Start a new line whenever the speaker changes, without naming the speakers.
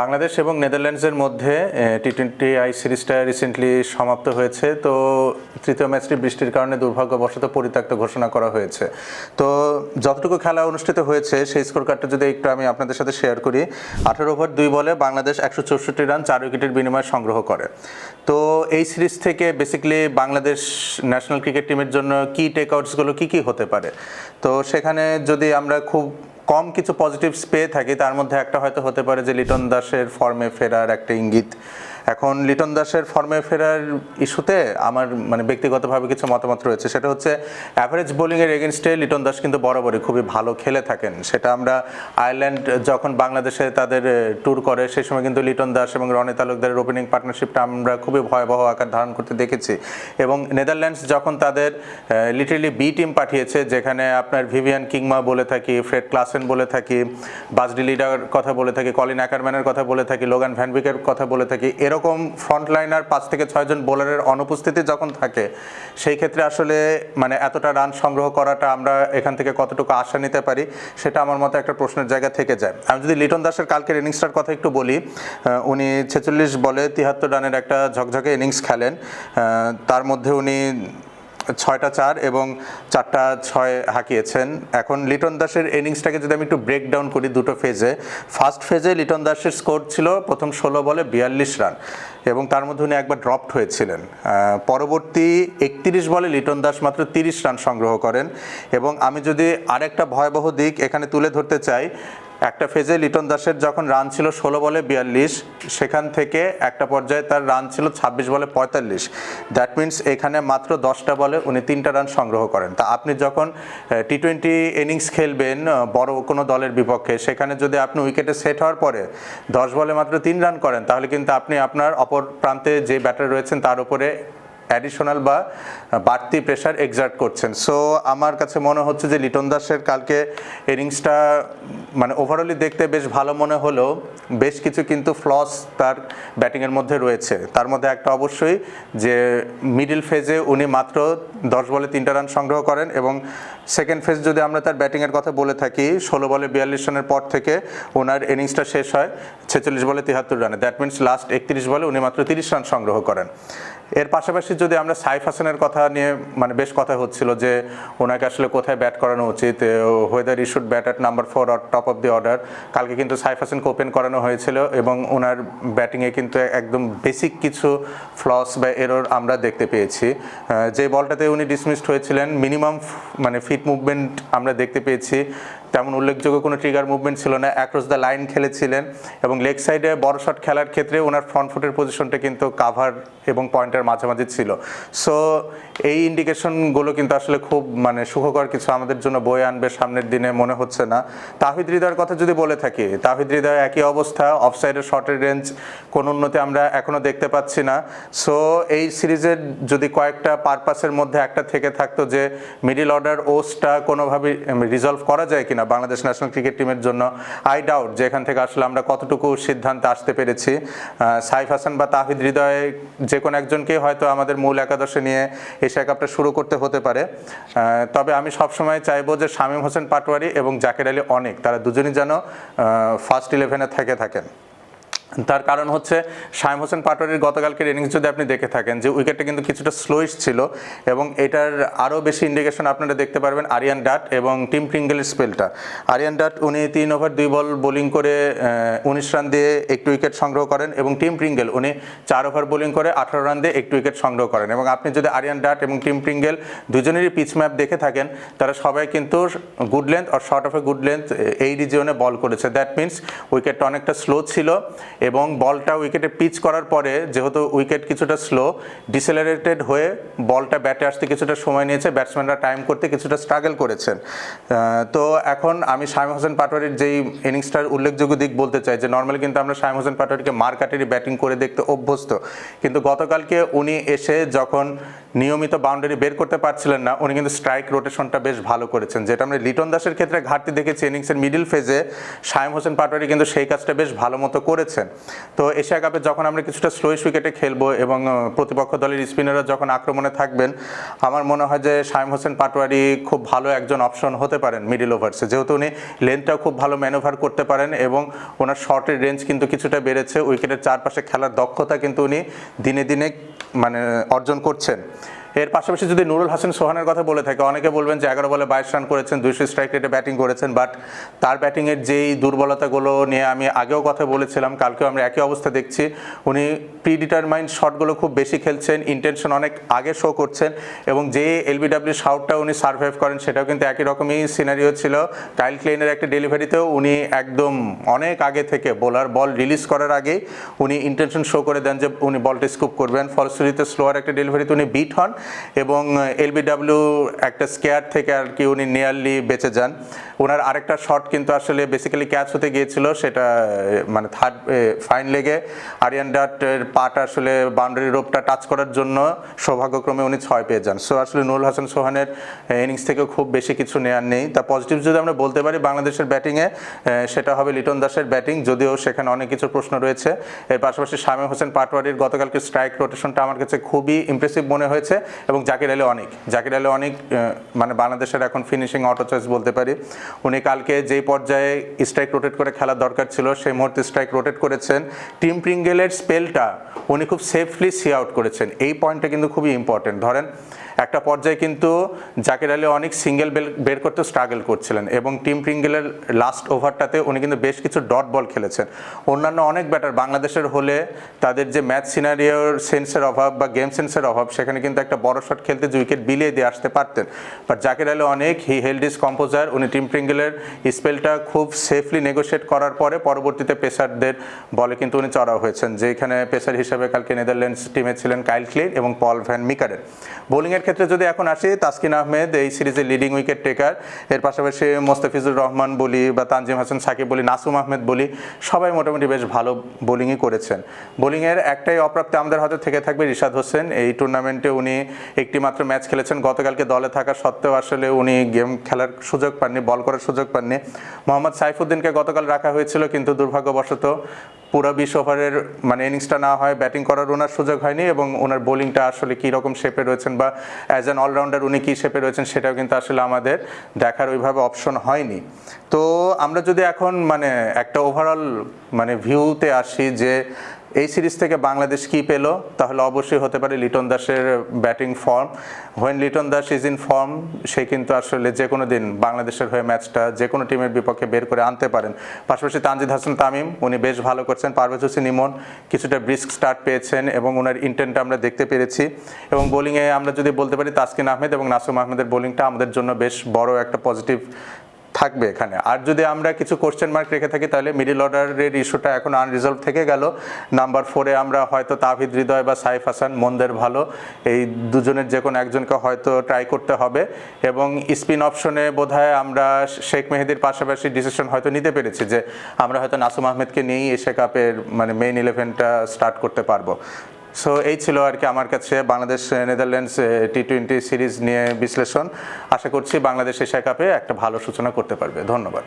বাংলাদেশ এবং নেদারল্যান্ডসের মধ্যে টি টোয়েন্টি আই সিরিজটা রিসেন্টলি সমাপ্ত হয়েছে। তো তৃতীয় ম্যাচটি বৃষ্টির কারণে দুর্ভাগ্যবশত পরিত্যক্ত ঘোষণা করা হয়েছে। তো যতটুকু খেলা অনুষ্ঠিত হয়েছে, সেই স্কোর কার্ডটা যদি একটু আমি আপনাদের সাথে শেয়ার করি, আঠারো ওভার দুই বলে বাংলাদেশ একশো চৌষট্টি রান চার উইকেটের বিনিময়ে সংগ্রহ করে। তো এই সিরিজ থেকে বেসিক্যালি বাংলাদেশ ন্যাশনাল ক্রিকেট টিমের জন্য কি টেক আউটসগুলো কী কী হতে পারে? তো সেখানে যদি আমরা খুব কম কিছু পজিটিভস পেয়ে থাকি, তার মধ্যে একটা হয়তো হতে পারে যে লিটন দাসের ফর্মে ফেরার একটা ইঙ্গিত। এখন লিটন দাসের ফর্মে ফেরার ইস্যুতে আমার মানে ব্যক্তিগতভাবে কিছু মতামত রয়েছে। সেটা হচ্ছে অ্যাভারেজ বোলিংয়ের এগেনস্টে লিটন দাস কিন্তু বরাবরই খুবই ভালো খেলে থাকেন। সেটা আমরা আয়ারল্যান্ড যখন বাংলাদেশে তাদের ট্যুর করে, সেই সময় কিন্তু লিটন দাস এবং রনি তালুকদারের ওপেনিং পার্টনারশিপটা আমরা খুবই ভয়াবহ আকার ধারণ করতে দেখেছি। এবং নেদারল্যান্ডস যখন তাদের লিটারেলি বি টিম পাঠিয়েছে, যেখানে আপনার ভিভিয়ান কিংমা বলে থাকি ফ্রেড ক্লাসেন বলে থাকি বাজডি লিডার কথা বলে থাকি কলিন অ্যাকারম্যানের কথা বলে থাকি লোগান ভ্যানভিকের কথা বলে থাকি এরকম ফ্রন্ট লাইনার পাঁচ থেকে ছয়জন বোলারের অনুপস্থিতি যখন থাকে, সেই ক্ষেত্রে আসলে মানে এতটা রান সংগ্রহ করাটা আমরা এখান থেকে কতটুকু আশা নিতে পারি, সেটা আমার মতো একটা প্রশ্নের জায়গা থেকে যায়। আমি যদি লিটন দাসের কালকের ইনিংসটার কথা একটু বলি উনি ছেচল্লিশ বলে তিয়াত্তর রানের একটা ঝকঝকে ইনিংস খেলেন তার মধ্যে উনি ছয়টা চার এবং চারটা ছয় হাঁকিয়েছেন। এখন লিটন দাসের ইনিংসটাকে যদি আমি একটু ব্রেক ডাউন করি দুটো ফেজে ফার্স্ট ফেজে লিটন দাসের স্কোর ছিল প্রথম ষোলো বলে বিয়াল্লিশ রান এবং তার মধ্যে উনি একবার ড্রপড হয়েছিলেন। পরবর্তী একত্রিশ বলে লিটন দাস মাত্র তিরিশ রান সংগ্রহ করেন এবং আমি যদি আরেকটা ভয়াবহ দিক এখানে তুলে ধরতে চাই একটা ফেজে লিটন দাসের যখন রান ছিল ষোলো বলে বিয়াল্লিশ, সেখান থেকে একটা পর্যায়ে তার রান ছিল ছাব্বিশ বলে পঁয়তাল্লিশ। দ্যাট মিন্স এখানে মাত্র দশটা বলে উনি তিনটা রান সংগ্রহ করেন। তা আপনি যখন টি টোয়েন্টি ইনিংস খেলবেন বড় কোনো দলের বিপক্ষে, সেখানে যদি আপনি উইকেটে সেট হওয়ার পরে দশ বলে মাত্র তিন রান করেন, তাহলে কিন্তু আপনি আপনার অপর প্রান্তে যে ব্যাটার রয়েছেন, তার উপরে অ্যাডিশনাল বা বাড়তি প্রেশার এক্সার্ট করছেন। সো আমার কাছে মনে হচ্ছে যে লিটন দাসের কালকে ইনিংসটা মানে ওভারঅলি দেখতে বেশ ভালো মনে হলেও বেশ কিছু কিন্তু ফ্লস তার ব্যাটিংয়ের মধ্যে রয়েছে। তার মধ্যে একটা অবশ্যই যে মিডিল ফেজে উনি মাত্র দশ বলে তিনটা রান সংগ্রহ করেন এবং সেকেন্ড ফেজ যদি আমরা তার ব্যাটিংয়ের কথা বলে থাকি, ষোলো বলে বিয়াল্লিশ রানের পর থেকে ওনার ইনিংসটা শেষ হয় ছেচল্লিশ বলে তিয়াত্তর রানে। দ্যাট মিনস লাস্ট একত্রিশ বলে উনি মাত্র তিরিশ রান সংগ্রহ করেন। এর পাশাপাশি যদি আমরা সাইফ হাসানের কথা নিয়ে মানে বেশ কথা হচ্ছিল যে ওনাকে আসলে কোথায় ব্যাট করানো উচিত whether he should bat at number four or top of the order কালকে কিন্তু সাইফ হাসানকে ওপেন করানো হয়েছিল এবং ওনার ব্যাটিংয়ে কিন্তু একদম বেসিক কিছু ফ্লস বা এরর আমরা দেখতে পেয়েছি। যে বলটাতে উনি ডিসমিসড হয়েছিলেন মিনিমাম মানে ফিট মুভমেন্ট আমরা দেখতে পেয়েছি। তেমন উল্লেখযোগ্য কোনো ট্রিগার মুভমেন্ট ছিল না। অ্যাক্রস দ্য লাইন খেলেছিলেন এবং লেগ সাইডে বড় শট খেলার ক্ষেত্রে ওনার ফ্রন্ট ফুটের পজিশনটা কিন্তু কাভার এবং পয়েন্টের মাঝামাঝি ছিল। সো এই ইন্ডিকেশনগুলো কিন্তু আসলে খুব মানে সুখকর কিছু আমাদের জন্য বয়ে আনবে সামনের দিনে, মনে হচ্ছে না। তাহিদ হৃদয়ের কথা যদি বলে থাকি, তাহিদ হৃদয় একই অবস্থা অফ অফসাইডের শর্টের রেঞ্জ কোনো উন্নতি আমরা এখনও দেখতে পাচ্ছি না। সো এই সিরিজের যদি কয়েকটা পারপাসের মধ্যে একটা থেকে থাকতো যে মিডিল অর্ডার ওসটা কোনোভাবে রিজলভ করা যায় কিনা বাংলাদেশ ন্যাশনাল ক্রিকেট টিমের জন্য আই ডাউট যে এখান থেকে আসলে আমরা কতটুকু সিদ্ধান্তে আসতে পেরেছি। সাইফ হাসান বা তাহিদ হৃদয় যে কোনো একজনকে হয়তো আমাদের মূল একাদশে নিয়ে এশিয়া কাপটা শুরু করতে হতে পারে। তবে আমি সবসময় চাইব যে শামীম হোসেন পাটোয়ারি এবং জাকের আলী অনেক, তারা দুজনই যেন ফার্স্ট ইলেভেনে থেকে থাকেন। তার কারণ হচ্ছে শাহিম হোসেন পাটোয়ারির গতকালকের ইনিংস যদি আপনি দেখে থাকেন যে উইকেটটা কিন্তু কিছুটা স্লোইশ ছিল এবং এটার আরও বেশি ইন্ডিকেশন আপনারা দেখতে পারবেন আরিয়ান ডাট এবং টিম প্রিঙ্গেলের স্পেলটা আরিয়ান ডাট উনি তিন ওভার দুই বল বোলিং করে উনিশ রান দিয়ে একটি উইকেট সংগ্রহ করেন এবং টিম প্রিঙ্গেল উনি চার ওভার বোলিং করে, আঠারো রান দিয়ে একটি উইকেট সংগ্রহ করেন। এবং আপনি যদি আরিয়ান ডাট এবং টিম প্রিঙ্গেল দুজনেরই পিচ ম্যাপ দেখে থাকেন, তারা সবাই কিন্তু good length R short of a good length এই রিজিয়নে বল করেছে। দ্যাট মিনস উইকেটটা অনেকটা স্লো ছিল এবং বলটা উইকেটে পিচ করার পরে, যেহেতু উইকেট কিছুটা স্লো ডিসেলারেটেড হয়ে বলটা ব্যাটে আসতে কিছুটা সময় নিয়েছে। ব্যাটসম্যানরা টাইম করতে কিছুটা স্ট্রাগল করেছেন। তো এখন আমি শাহিম হোসেন পাটোয়ারির যেই ইনিংসটার উল্লেখযোগ্য দিক বলতে চাই, যে নর্মালি কিন্তু আমরা শাহিম হোসেন পাটোয়ারিকে মারকাটেরই ব্যাটিং করে দেখতে অভ্যস্ত। কিন্তু গতকালকে উনি এসে যখন নিয়মিত বাউন্ডারি বের করতে পারছিলেন না, উনি কিন্তু স্ট্রাইক রোটেশনটা বেশ ভালো করেছেন, যেটা আমরা লিটন দাসের ক্ষেত্রে ঘাটতি দেখেছি ইনিংসের মিডিল ফেজে শাহিম হোসেন পাটোয়ারি কিন্তু সেই কাজটা বেশ ভালো মতো করেছেন। তো এশিয়া কাপে যখন আমরা কিছুটা স্লোইশ উইকেটে খেলব এবং প্রতিপক্ষ দলের স্পিনাররা যখন আক্রমণে থাকবেন, আমার মনে হয় যে শাইম হোসেন পাটোয়ারি খুব ভালো একজন অপশন হতে পারেন মিডিল ওভার্সে যেহেতু উনি লেন্থটাও খুব ভালো ম্যানোভার করতে পারেন এবং ওনার শর্টের রেঞ্জ কিন্তু কিছুটা বেড়েছে উইকেটের চারপাশে খেলার দক্ষতা কিন্তু উনি দিনে দিনে মানে অর্জন করছেন। এর পাশাপাশি যদি নুরুল হাসান সোহানের কথা বলে থাকে, অনেকে বলবেন যে এগারো বলে বাইশ রান করেছেন, দুইশো স্ট্রাইক রেটে ব্যাটিং করেছেন বাট তার ব্যাটিংয়ের যেই দুর্বলতাগুলো নিয়ে আমি আগেও কথা বলেছিলাম, কালকেও আমরা একই অবস্থা দেখছি। উনি প্রি ডিটারমাইন্ড শটগুলো খুব বেশি খেলছেন ইন্টেনশন অনেক আগে শো করছেন এবং যে এলবিডাব্লিউ শাউটটা উনি সার্ভাইভ করেন সেটাও কিন্তু একই রকমই সিনারিও ছিল। কাইল ক্লেনের একটা ডেলিভারিতেও উনি একদম অনেক আগে থেকে বোলার বল রিলিজ করার আগেই উনি ইন্টেনশন শো করে দেন যে উনি বলটা স্কুপ করবেন। ফলশ্রুতিতে স্লোয়ার একটা ডেলিভারিতে উনি বিট হন এবং এলবিডাব্লিউ একটা স্কেয়ার থেকে আর কি উনি নিয়ারলি বেঁচে যান। ওনার আরেকটা শট কিন্তু আসলে বেসিক্যালি ক্যাচ হতে গিয়েছিল, সেটা মানে থার্ড ফাইন লেগে। আরিয়ান ডাটের পাটা আসলে বাউন্ডারি রোপটা টাচ করার জন্য সৌভাগ্যক্রমে উনি ছয় পেয়ে যান। সো আসলে নুরুল হাসান সোহানের ইনিংস থেকেও খুব বেশি কিছু নেওয়ার নেই। তা পজিটিভ যদি আমরা বলতে পারি, বাংলাদেশের ব্যাটিংয়ে সেটা হবে লিটন দাসের ব্যাটিং যদিও সেখানে অনেক কিছু প্রশ্ন রয়েছে। এর পাশাপাশি শামীম হোসেন পাটোয়ারির গতকালকে স্ট্রাইক রোটেশনটা আমার কাছে খুবই ইমপ্রেসিভ মনে হয়েছে এবং জাকির আলী অনেক। জাকির আলী অনেক মানে বাংলাদেশের এখন ফিনিশিং অটো চয়েস বলতে পারি। উনি কালকে যেই পর্যায়ে স্ট্রাইক রোটেট করে খেলার দরকার ছিল, সেই মুহূর্তে স্ট্রাইক রোটেট করেছেন। টিম প্রিঙ্গেলের স্পেলটা উনি খুব সেফলি সি আউট করেছেন। এই পয়েন্টটা কিন্তু খুবই ইম্পর্টেন্ট ধরেন, একটা পর্যায়ে কিন্তু জাকির আলী অনেক সিঙ্গেল বের করতে স্ট্রাগল করছিলেন এবং টিম প্রিঙ্গেলের লাস্ট ওভারটাতে উনি কিন্তু বেশ কিছু ডট বল খেলেছেন। অন্যান্য অনেক ব্যাটার বাংলাদেশের হলে তাদের যে ম্যাচ সিনারিওর সেন্সের অভাব বা গেম সেন্সের অভাব, সেখানে কিন্তু একটা বড় শট খেলতে যে উইকেট বিলিয়ে দিয়ে আসতে পারতেন। বাট জাকির আলী অনেক হি হেল্ড ইস কম্পোজার উনি টিম প্রিঙ্গেলের স্পেলটা খুব সেফলি নেগোশিয়েট করার পরে পরবর্তীতে পেসারদের বলে কিন্তু উনি চড়াও হয়েছেন। যেখানে পেসার হিসেবে কালকে নেদারল্যান্ডস টিমে ছিলেন কাইল ক্লিন এবং পল ভ্যান মিকারেন বোলিংয়ের ক্ষেত্রে যদি এখন আসি, তাসকিন আহমেদ এই সিরিজের লিডিং উইকেট টেকার এর পাশাপাশি মোস্তাফিজুর রহমান বলি বা তানজিম হাসান সাকিব বলি, নাসুম আহমেদ বলি, সবাই মোটামুটি বেশ ভালো বোলিংই করেছেন। বোলিংয়ের একটাই অপ্রাপ্তি আমাদের হয়তো থেকে থাকবে রিশাদ হোসেন। এই টুর্নামেন্টে উনি একটি মাত্র ম্যাচ খেলেছেন। গতকালকে দলে থাকা সত্ত্বেও আসলে উনি গেম খেলার সুযোগ পাননি বল করার সুযোগ পাননি। মোহাম্মদ সাইফুদ্দিনকে গতকাল রাখা হয়েছিল, কিন্তু দুর্ভাগ্যবশত পুরো বিশ ওভারের মানে ইনিংসটা না হয় ব্যাটিং করার ওনার সুযোগ হয়নি এবং ওনার বোলিংটা আসলে কী রকম শেপে রয়েছেন বা অ্যাজ অ্যান অলরাউন্ডার উনি কী শেপে রয়েছেন সেটাও কিন্তু আসলে আমাদের দেখার ওইভাবে অপশন হয়নি। তো আমরা যদি এখন মানে একটা ওভারঅল মানে ভিউতে আসি যে এই সিরিজ থেকে বাংলাদেশ কি পেল? তাহলে অবশ্যই হতে পারে লিটন দাসের batting form. When Liton Das is in form সে কিন্তু আসলে যে কোনো দিন বাংলাদেশের হয়ে ম্যাচটা যে কোনো টিমের বিপক্ষে বের করে আনতে পারেন। পাশাপাশি তানজিদ হাসান তামিম, উনি বেশ ভালো করছেন। পারভেজ হোসেন ইমন কিছুটা ব্রিস্ক স্টার্ট পেয়েছেন এবং ওনার ইন্টেন্টটা আমরা দেখতে পেরেছি। এবং বোলিংয়ে আমরা যদি বলতে পারি তাসকিন আহমেদ এবং নাসুম আহমেদের বোলিংটা আমাদের জন্য বেশ বড় একটা পজিটিভ থাকবে এখানে। আর যদি আমরা কিছু কোশ্চেন মার্ক রেখে থাকি, তাহলে মিডিল অর্ডারের ইস্যুটা এখন আনরিজলভ থেকে গেল। নাম্বার ফোরে আমরা হয়তো তাহিদ হৃদয় বা সাইফ হাসান মন্দের ভালো। এই দুজনের যে কোনো একজনকে হয়তো ট্রাই করতে হবে। এবং স্পিন অপশনে বোধহয় আমরা শেখ মেহেদির পাশাপাশি ডিসিশন হয়তো নিতে পেরেছি যে আমরা হয়তো নাসুম আহমেদকে নিয়েই এশিয়া কাপের মানে মেইন ইলেভেনটা স্টার্ট করতে পারব। সো এই ছিল আর কি আমার কাছে Bangladesh Netherlands T twenty series নিয়ে বিশ্লেষণ। আশা করছি বাংলাদেশ এশিয়া কাপে একটা ভালো সূচনা করতে পারবে। ধন্যবাদ।